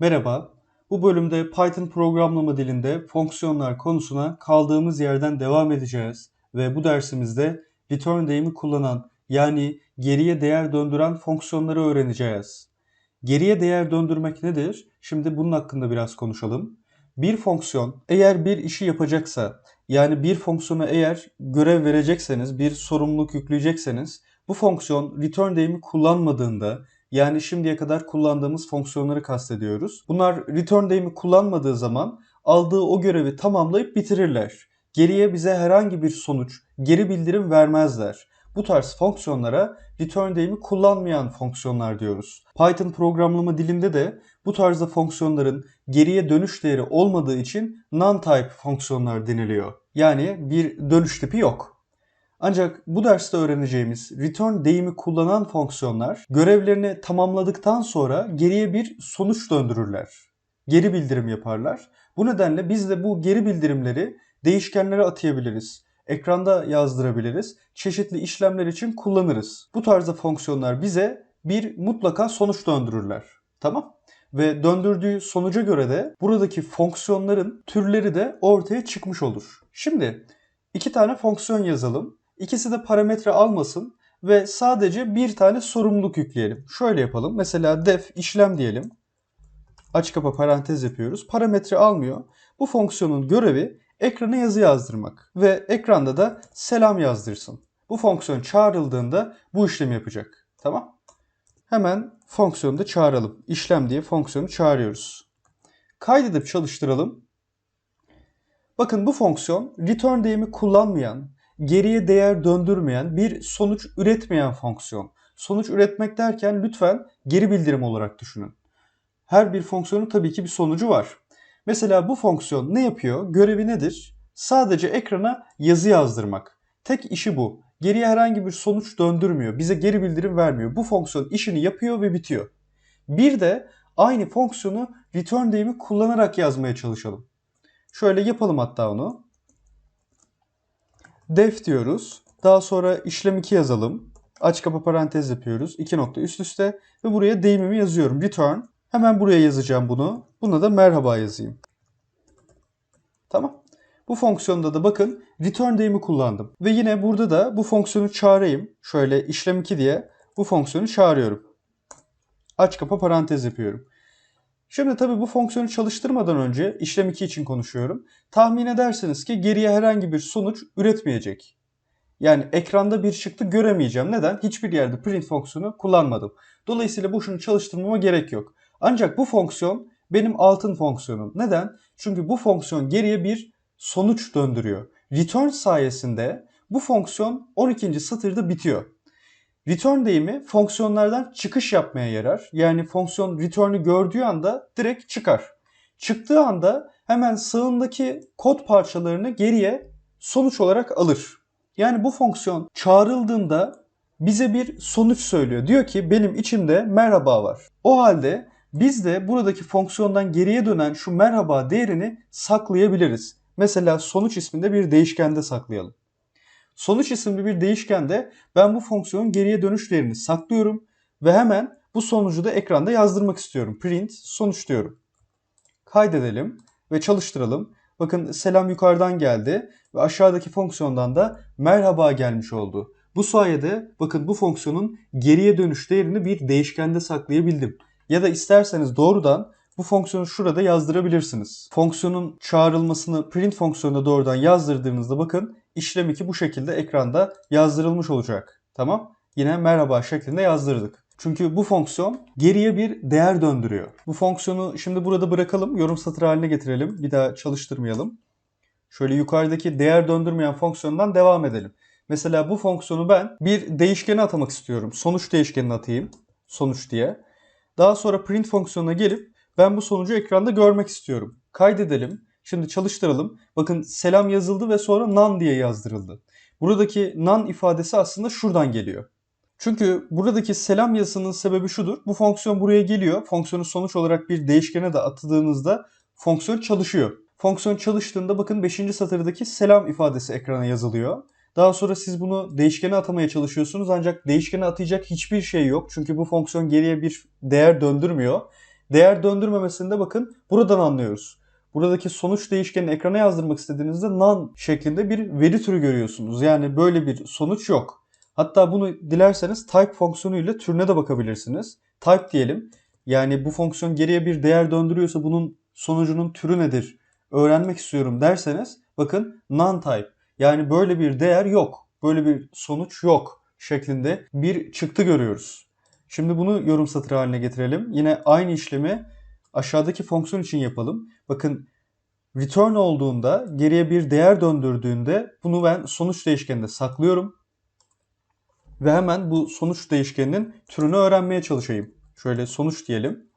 Merhaba, bu bölümde Python programlama dilinde fonksiyonlar konusuna kaldığımız yerden devam edeceğiz ve bu dersimizde return deyimi kullanan yani geriye değer döndüren fonksiyonları öğreneceğiz. Geriye değer döndürmek nedir? Şimdi bunun hakkında biraz konuşalım. Bir fonksiyon eğer bir işi yapacaksa yani bir fonksiyona eğer görev verecekseniz, bir sorumluluk yükleyecekseniz bu fonksiyon return deyimi kullanmadığında yani şimdiye kadar kullandığımız fonksiyonları kastediyoruz. Bunlar return deyimi kullanmadığı zaman aldığı o görevi tamamlayıp bitirirler. Geriye bize herhangi bir sonuç, geri bildirim vermezler. Bu tarz fonksiyonlara return deyimi kullanmayan fonksiyonlar diyoruz. Python programlama dilinde de bu tarzda fonksiyonların geriye dönüş değeri olmadığı için non-type fonksiyonlar deniliyor. Yani bir dönüş tipi yok. Ancak bu derste öğreneceğimiz return deyimi kullanan fonksiyonlar görevlerini tamamladıktan sonra geriye bir sonuç döndürürler. Geri bildirim yaparlar. Bu nedenle biz de bu geri bildirimleri değişkenlere atayabiliriz. Ekranda yazdırabiliriz. Çeşitli işlemler için kullanırız. Bu tarzda fonksiyonlar bize bir mutlaka sonuç döndürürler. Tamam? Ve döndürdüğü sonuca göre de buradaki fonksiyonların türleri de ortaya çıkmış olur. Şimdi iki tane fonksiyon yazalım. İkisi de parametre almasın ve sadece bir tane sorumluluk yükleyelim. Şöyle yapalım. Mesela def işlem diyelim. Aç kapa parantez yapıyoruz. Parametre almıyor. Bu fonksiyonun görevi ekrana yazı yazdırmak ve ekranda da selam yazdırsın. Bu fonksiyon çağrıldığında bu işlemi yapacak. Tamam? Hemen fonksiyonu da çağıralım. İşlem diye fonksiyonu çağırıyoruz. Kaydedip çalıştıralım. Bakın bu fonksiyon return deyimi kullanmayan, geriye değer döndürmeyen, bir sonuç üretmeyen fonksiyon. Sonuç üretmek derken lütfen geri bildirim olarak düşünün. Her bir fonksiyonun tabii ki bir sonucu var. Mesela bu fonksiyon ne yapıyor? Görevi nedir? Sadece ekrana yazı yazdırmak. Tek işi bu. Geriye herhangi bir sonuç döndürmüyor. Bize geri bildirim vermiyor. Bu fonksiyon işini yapıyor ve bitiyor. Bir de aynı fonksiyonu return deyimi kullanarak yazmaya çalışalım. Şöyle yapalım hatta onu. Def diyoruz. Daha sonra işlem 2 yazalım. Aç kapa parantez yapıyoruz. 2 nokta üst üste ve buraya deyimimi yazıyorum. Return. Hemen buraya yazacağım bunu. Buna da merhaba yazayım. Tamam. Bu fonksiyonda da bakın return deyimi kullandım. Ve yine burada da bu fonksiyonu çağırayım. Şöyle işlem 2 diye bu fonksiyonu çağırıyorum. Aç kapa parantez yapıyorum. Şimdi tabii bu fonksiyonu çalıştırmadan önce işlem 2 için konuşuyorum. Tahmin edersiniz ki geriye herhangi bir sonuç üretmeyecek. Yani ekranda bir çıktı göremeyeceğim. Neden? Hiçbir yerde print fonksiyonu kullanmadım. Dolayısıyla bu şunu çalıştırmama gerek yok. Ancak bu fonksiyon benim altın fonksiyonum. Neden? Çünkü bu fonksiyon geriye bir sonuç döndürüyor. Return sayesinde bu fonksiyon 12. satırda bitiyor. Return deyimi fonksiyonlardan çıkış yapmaya yarar. Yani fonksiyon return'ü gördüğü anda direkt çıkar. Çıktığı anda hemen sağındaki kod parçalarını geriye sonuç olarak alır. Yani bu fonksiyon çağrıldığında bize bir sonuç söylüyor. Diyor ki benim içimde merhaba var. O halde biz de buradaki fonksiyondan geriye dönen şu merhaba değerini saklayabiliriz. Mesela sonuç isminde bir değişkende saklayalım. Sonuç isimli bir değişkende ben bu fonksiyonun geriye dönüş değerini saklıyorum ve hemen bu sonucu da ekranda yazdırmak istiyorum. Print sonuç diyorum. Kaydedelim ve çalıştıralım. Bakın selam yukarıdan geldi ve aşağıdaki fonksiyondan da merhaba gelmiş oldu. Bu sayede bakın bu fonksiyonun geriye dönüş değerini bir değişkende saklayabildim. Ya da isterseniz doğrudan bu fonksiyonu şurada yazdırabilirsiniz. Fonksiyonun çağrılmasını print fonksiyonuna doğrudan yazdırdığınızda bakın işlem 2 bu şekilde ekranda yazdırılmış olacak. Tamam? Yine merhaba şeklinde yazdırdık. Çünkü bu fonksiyon geriye bir değer döndürüyor. Bu fonksiyonu şimdi burada bırakalım. Yorum satır haline getirelim. Bir daha çalıştırmayalım. Şöyle yukarıdaki değer döndürmeyen fonksiyondan devam edelim. Mesela bu fonksiyonu ben bir değişkene atamak istiyorum. Sonuç değişkenine atayım. Sonuç diye. Daha sonra print fonksiyonuna gelip ben bu sonucu ekranda görmek istiyorum. Kaydedelim. Şimdi çalıştıralım. Bakın selam yazıldı ve sonra none diye yazdırıldı. Buradaki none ifadesi aslında şuradan geliyor. Çünkü buradaki selam yazısının sebebi şudur. Bu fonksiyon buraya geliyor. Fonksiyonu sonuç olarak bir değişkene de atadığınızda fonksiyon çalışıyor. Fonksiyon çalıştığında bakın 5. satırdaki selam ifadesi ekrana yazılıyor. Daha sonra siz bunu değişkene atamaya çalışıyorsunuz ancak değişkene atayacak hiçbir şey yok. Çünkü bu fonksiyon geriye bir değer döndürmüyor. Değer döndürmemesinde bakın buradan anlıyoruz. Buradaki sonuç değişkenini ekrana yazdırmak istediğinizde none şeklinde bir veri türü görüyorsunuz. Yani böyle bir sonuç yok. Hatta bunu dilerseniz type fonksiyonu ile türüne de bakabilirsiniz. Type diyelim. Yani bu fonksiyon geriye bir değer döndürüyorsa bunun sonucunun türü nedir öğrenmek istiyorum derseniz bakın non-type. Yani böyle bir değer yok. Böyle bir sonuç yok şeklinde bir çıktı görüyoruz. Şimdi bunu yorum satırı haline getirelim. Yine aynı işlemi aşağıdaki fonksiyon için yapalım. Bakın return olduğunda geriye bir değer döndürdüğünde bunu ben sonuç değişkeninde saklıyorum. Ve hemen bu sonuç değişkeninin türünü öğrenmeye çalışayım. Şöyle sonuç diyelim.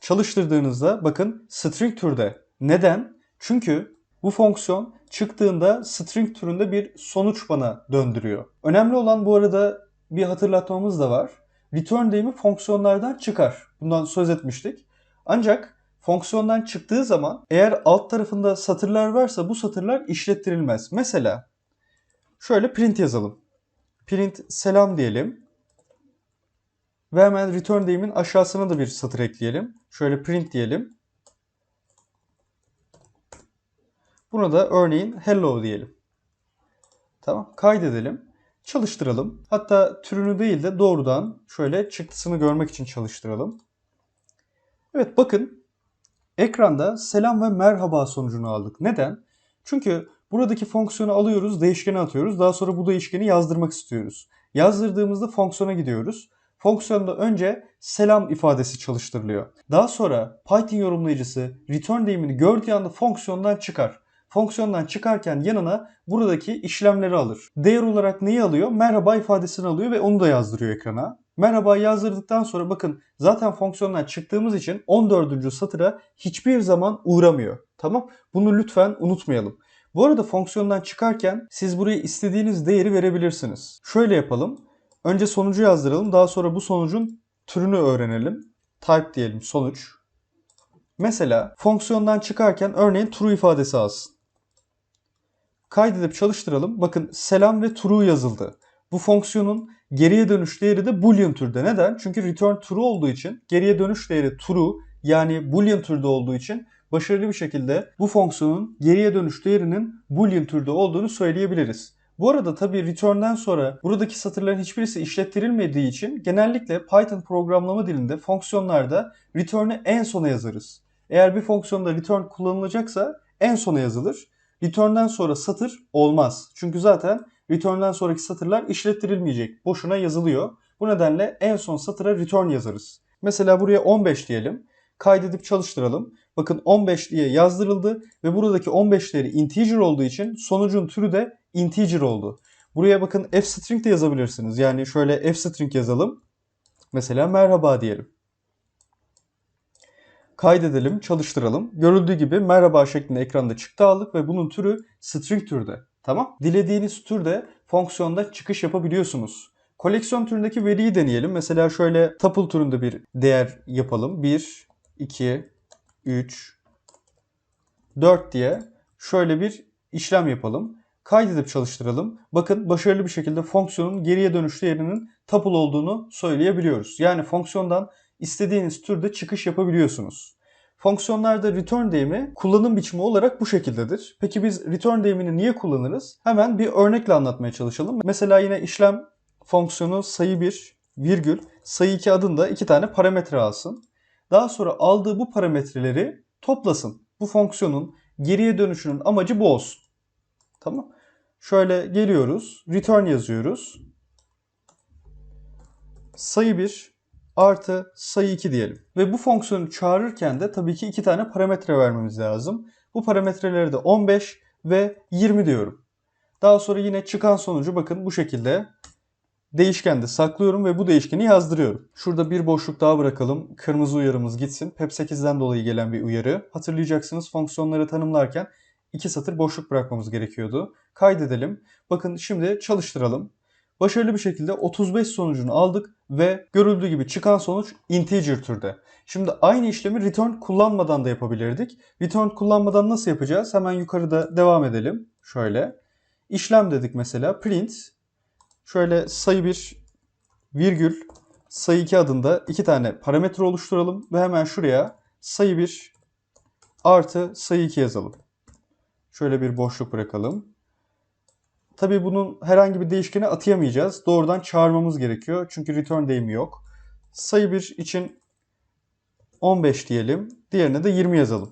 Çalıştırdığınızda bakın string türde. Neden? Çünkü bu fonksiyon çıktığında string türünde bir sonuç bana döndürüyor. Önemli olan bu arada bir hatırlatmamız da var. Return deyimi fonksiyonlardan çıkar. Bundan söz etmiştik. Ancak fonksiyondan çıktığı zaman eğer alt tarafında satırlar varsa bu satırlar işlettirilmez. Mesela şöyle print yazalım. Print selam diyelim. Ve hemen return deyimin aşağısına da bir satır ekleyelim. Şöyle print diyelim. Buna da örneğin hello diyelim. Tamam kaydedelim. Çalıştıralım. Hatta türünü değil de doğrudan şöyle çıktısını görmek için çalıştıralım. Evet bakın ekranda selam ve merhaba sonucunu aldık. Neden? Çünkü buradaki fonksiyonu alıyoruz, değişkene atıyoruz. Daha sonra bu değişkeni yazdırmak istiyoruz. Yazdırdığımızda fonksiyona gidiyoruz. Fonksiyonda önce selam ifadesi çalıştırılıyor. Daha sonra Python yorumlayıcısı return deyimini gördüğü anda fonksiyondan çıkar. Fonksiyondan çıkarken yanına buradaki işlemleri alır. Değer olarak neyi alıyor? Merhaba ifadesini alıyor ve onu da yazdırıyor ekrana. Merhaba yazdırdıktan sonra bakın zaten fonksiyondan çıktığımız için 14. satıra hiçbir zaman uğramıyor. Tamam? Bunu lütfen unutmayalım. Bu arada fonksiyondan çıkarken siz buraya istediğiniz değeri verebilirsiniz. Şöyle yapalım. Önce sonucu yazdıralım. Daha sonra bu sonucun türünü öğrenelim. Type diyelim sonuç. Mesela fonksiyondan çıkarken örneğin true ifadesi alsın. Kaydedip çalıştıralım. Bakın selam ve true yazıldı. Bu fonksiyonun geriye dönüş değeri de boolean türde. Neden? Çünkü return true olduğu için geriye dönüş değeri true yani boolean türde olduğu için başarılı bir şekilde bu fonksiyonun geriye dönüş değerinin boolean türde olduğunu söyleyebiliriz. Bu arada tabii return'den sonra buradaki satırların hiçbirisi işlettirilmediği için genellikle Python programlama dilinde fonksiyonlarda return'ı en sona yazarız. Eğer bir fonksiyonda return kullanılacaksa en sona yazılır. Return'den sonra satır olmaz. Çünkü zaten return'den sonraki satırlar işlettirilmeyecek. Boşuna yazılıyor. Bu nedenle en son satıra return yazarız. Mesela buraya 15 diyelim. Kaydedip çalıştıralım. Bakın 15 diye yazdırıldı ve buradaki 15 değeri integer olduğu için sonucun türü de integer oldu. Buraya bakın f-string de yazabilirsiniz. Yani şöyle f-string yazalım. Mesela merhaba diyelim. Kaydedelim, çalıştıralım. Görüldüğü gibi merhaba şeklinde ekranda çıktı aldık ve bunun türü string türde. Tamam. Dilediğiniz türde fonksiyonda çıkış yapabiliyorsunuz. Koleksiyon türündeki veriyi deneyelim. Mesela şöyle tuple türünde bir değer yapalım. 1, 2, 3, 4 diye şöyle bir işlem yapalım. Kaydedip çalıştıralım. Bakın başarılı bir şekilde fonksiyonun geriye dönüş değerinin tuple olduğunu söyleyebiliyoruz. Yani fonksiyondan istediğiniz türde çıkış yapabiliyorsunuz. Fonksiyonlarda return deyimi kullanım biçimi olarak bu şekildedir. Peki biz return deyimini niye kullanırız? Hemen bir örnekle anlatmaya çalışalım. Mesela yine işlem fonksiyonu sayı 1 virgül sayı 2 adında iki tane parametre alsın. Daha sonra aldığı bu parametreleri toplasın. Bu fonksiyonun geriye dönüşünün amacı bu olsun. Tamam. Şöyle geliyoruz. Return yazıyoruz. Sayı 1 artı sayı 2 diyelim. Ve bu fonksiyonu çağırırken de tabii ki iki tane parametre vermemiz lazım. Bu parametreleri de 15 ve 20 diyorum. Daha sonra yine çıkan sonucu bakın bu şekilde değişkende saklıyorum ve bu değişkeni yazdırıyorum. Şurada bir boşluk daha bırakalım. Kırmızı uyarımız gitsin. PEP8'den dolayı gelen bir uyarı. Hatırlayacaksınız fonksiyonları tanımlarken iki satır boşluk bırakmamız gerekiyordu. Kaydedelim. Bakın şimdi çalıştıralım. Başarılı bir şekilde 35 sonucunu aldık ve görüldüğü gibi çıkan sonuç integer türde. Şimdi aynı işlemi return kullanmadan da yapabilirdik. Return kullanmadan nasıl yapacağız? Hemen yukarıda devam edelim. Şöyle. İşlem dedik mesela print. Şöyle sayı bir virgül sayı 2 adında iki tane parametre oluşturalım ve hemen şuraya sayı 1 artı sayı 2 yazalım. Şöyle bir boşluk bırakalım. Tabii bunun herhangi bir değişkene atayamayacağız. Doğrudan çağırmamız gerekiyor. Çünkü return deyimi yok. Sayı 1 için 15 diyelim. Diğerine de 20 yazalım.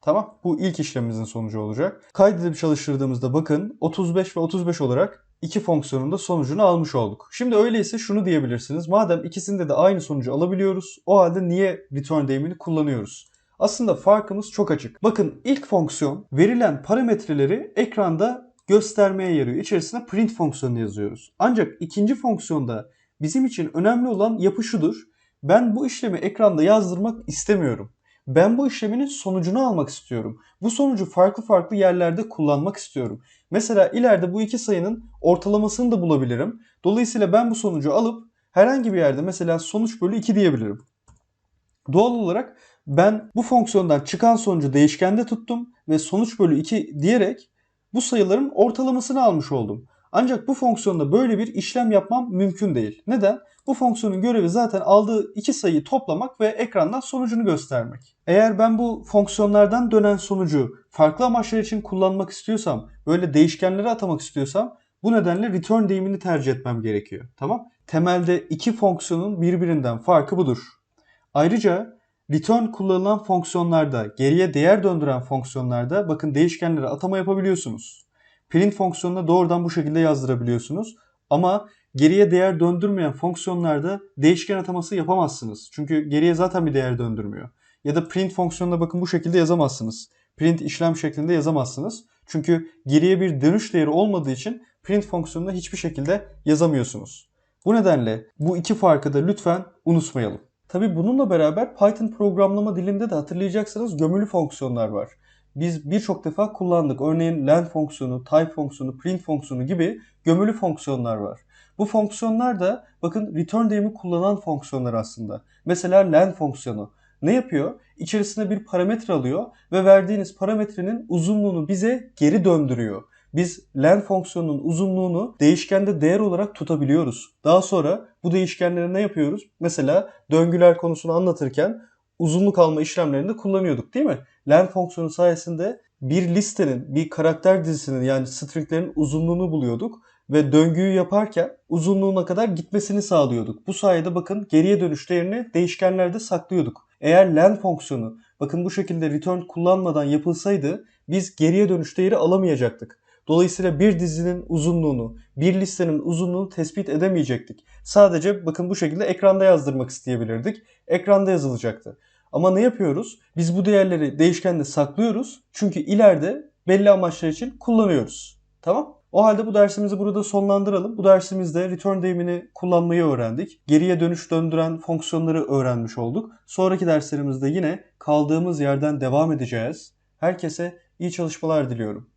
Tamam. Bu ilk işlemimizin sonucu olacak. Kaydedip çalıştırdığımızda bakın 35 ve 35 olarak iki fonksiyonun da sonucunu almış olduk. Şimdi öyleyse şunu diyebilirsiniz. Madem ikisinde de aynı sonucu alabiliyoruz o halde niye return deyimini kullanıyoruz? Aslında farkımız çok açık. Bakın ilk fonksiyon verilen parametreleri ekranda göstermeye yarıyor. İçerisine print fonksiyonu yazıyoruz. Ancak ikinci fonksiyonda bizim için önemli olan yapı şudur. Ben bu işlemi ekranda yazdırmak istemiyorum. Ben bu işleminin sonucunu almak istiyorum. Bu sonucu farklı farklı yerlerde kullanmak istiyorum. Mesela ileride bu iki sayının ortalamasını da bulabilirim. Dolayısıyla ben bu sonucu alıp herhangi bir yerde mesela sonuç bölü 2 diyebilirim. Doğal olarak ben bu fonksiyondan çıkan sonucu değişkende tuttum ve sonuç bölü 2 diyerek bu sayıların ortalamasını almış oldum. Ancak bu fonksiyonda böyle bir işlem yapmam mümkün değil. Neden? Bu fonksiyonun görevi zaten aldığı iki sayıyı toplamak ve ekrandan sonucunu göstermek. Eğer ben bu fonksiyonlardan dönen sonucu farklı amaçlar için kullanmak istiyorsam, böyle değişkenlere atamak istiyorsam bu nedenle return deyimini tercih etmem gerekiyor. Tamam? Temelde iki fonksiyonun birbirinden farkı budur. Ayrıca return kullanılan fonksiyonlarda, geriye değer döndüren fonksiyonlarda bakın değişkenlere atama yapabiliyorsunuz. Print fonksiyonuna doğrudan bu şekilde yazdırabiliyorsunuz. Ama geriye değer döndürmeyen fonksiyonlarda değişken ataması yapamazsınız. Çünkü geriye zaten bir değer döndürmüyor. Ya da print fonksiyonuna bakın bu şekilde yazamazsınız. Print işlem şeklinde yazamazsınız. Çünkü geriye bir dönüş değeri olmadığı için print fonksiyonuna hiçbir şekilde yazamıyorsunuz. Bu nedenle bu iki farkı da lütfen unutmayalım. Tabi bununla beraber Python programlama dilinde de hatırlayacaksınız gömülü fonksiyonlar var. Biz birçok defa kullandık. Örneğin len fonksiyonu, type fonksiyonu, print fonksiyonu gibi gömülü fonksiyonlar var. Bu fonksiyonlar da bakın return deyimi kullanan fonksiyonlar aslında. Mesela len fonksiyonu ne yapıyor? İçerisine bir parametre alıyor ve verdiğiniz parametrenin uzunluğunu bize geri döndürüyor. Biz len fonksiyonunun uzunluğunu değişkende değer olarak tutabiliyoruz. Daha sonra bu değişkenleri ne yapıyoruz? Mesela döngüler konusunu anlatırken uzunluk alma işlemlerinde kullanıyorduk değil mi? Len fonksiyonu sayesinde bir listenin, bir karakter dizisinin yani stringlerin uzunluğunu buluyorduk ve döngüyü yaparken uzunluğuna kadar gitmesini sağlıyorduk. Bu sayede bakın geriye dönüş değerini değişkenlerde saklıyorduk. Eğer len fonksiyonu bakın bu şekilde return kullanmadan yapılsaydı biz geriye dönüş değeri alamayacaktık. Dolayısıyla bir dizinin uzunluğunu, bir listenin uzunluğunu tespit edemeyecektik. Sadece bakın bu şekilde ekranda yazdırmak isteyebilirdik. Ekranda yazılacaktı. Ama ne yapıyoruz? Biz bu değerleri değişkende saklıyoruz. Çünkü ileride belli amaçlar için kullanıyoruz. Tamam? O halde bu dersimizi burada sonlandıralım. Bu dersimizde return deyimini kullanmayı öğrendik. Geriye dönüş döndüren fonksiyonları öğrenmiş olduk. Sonraki derslerimizde yine kaldığımız yerden devam edeceğiz. Herkese iyi çalışmalar diliyorum.